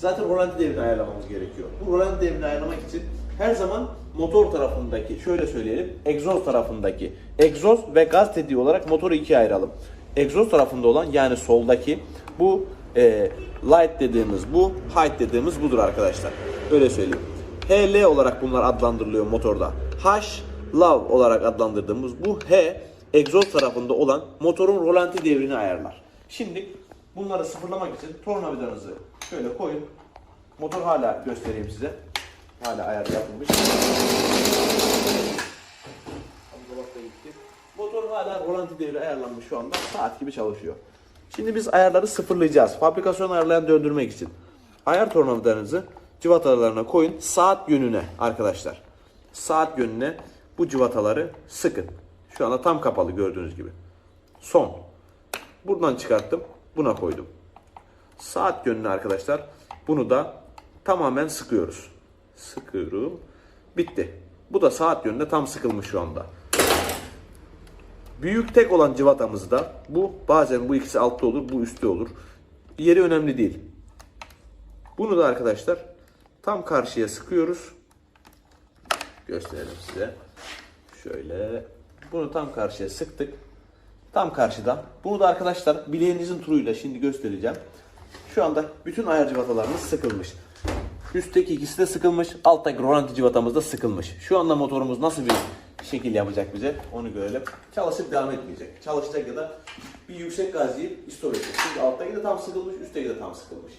zaten rolanti devrini ayarlamamız gerekiyor. Bu rolanti devrini ayarlamak için her zaman motor tarafındaki, şöyle söyleyelim, egzoz tarafındaki, egzoz ve gaz tetiği olarak motoru ikiye ayıralım. Egzoz tarafında olan yani soldaki bu e, light dediğimiz bu, height dediğimiz budur arkadaşlar. Öyle söyleyeyim. HL olarak bunlar adlandırılıyor motorda. H, love olarak adlandırdığımız bu H, egzoz tarafında olan motorun rolanti devrini ayarlar. Şimdi bunları sıfırlamak için tornavidanızı şöyle koyun. Motor hala göstereyim size. Hala ayar yapılmış. Motor hala rolanti devri ayarlanmış şu anda. Saat gibi çalışıyor. Şimdi biz ayarları sıfırlayacağız. Fabrikasyon ayarlarını döndürmek için. Ayar tornavidanızı civatalarına koyun. Saat yönüne arkadaşlar. Saat yönüne bu civataları sıkın. Şu anda tam kapalı gördüğünüz gibi. Son. Buradan çıkarttım. Buna koydum. Saat yönüne arkadaşlar. Bunu da tamamen sıkıyoruz. Sıkıyorum. Bitti. Bu da saat yönünde tam sıkılmış şu anda. Büyük tek olan cıvatamızda bu bazen bu ikisi altta olur, bu üstte olur. Yeri önemli değil. Bunu da arkadaşlar tam karşıya sıkıyoruz. Gösterelim size. Şöyle bunu tam karşıya sıktık. Tam karşıdan. Bunu da arkadaşlar bileğinizin turuyla şimdi göstereceğim. Şu anda bütün ayar cıvatalarımız sıkılmış. Üstteki ikisi de sıkılmış. Alttaki rolanti cıvatamız da sıkılmış. Şu anda motorumuz nasıl bir şekil yapacak bize onu görelim. Çalışıp devam etmeyecek. Çalışacak ya da bir yüksek gaz yiyip istop edecek. Çünkü alttaki de tam sıkılmış, üstteki de tam sıkılmış.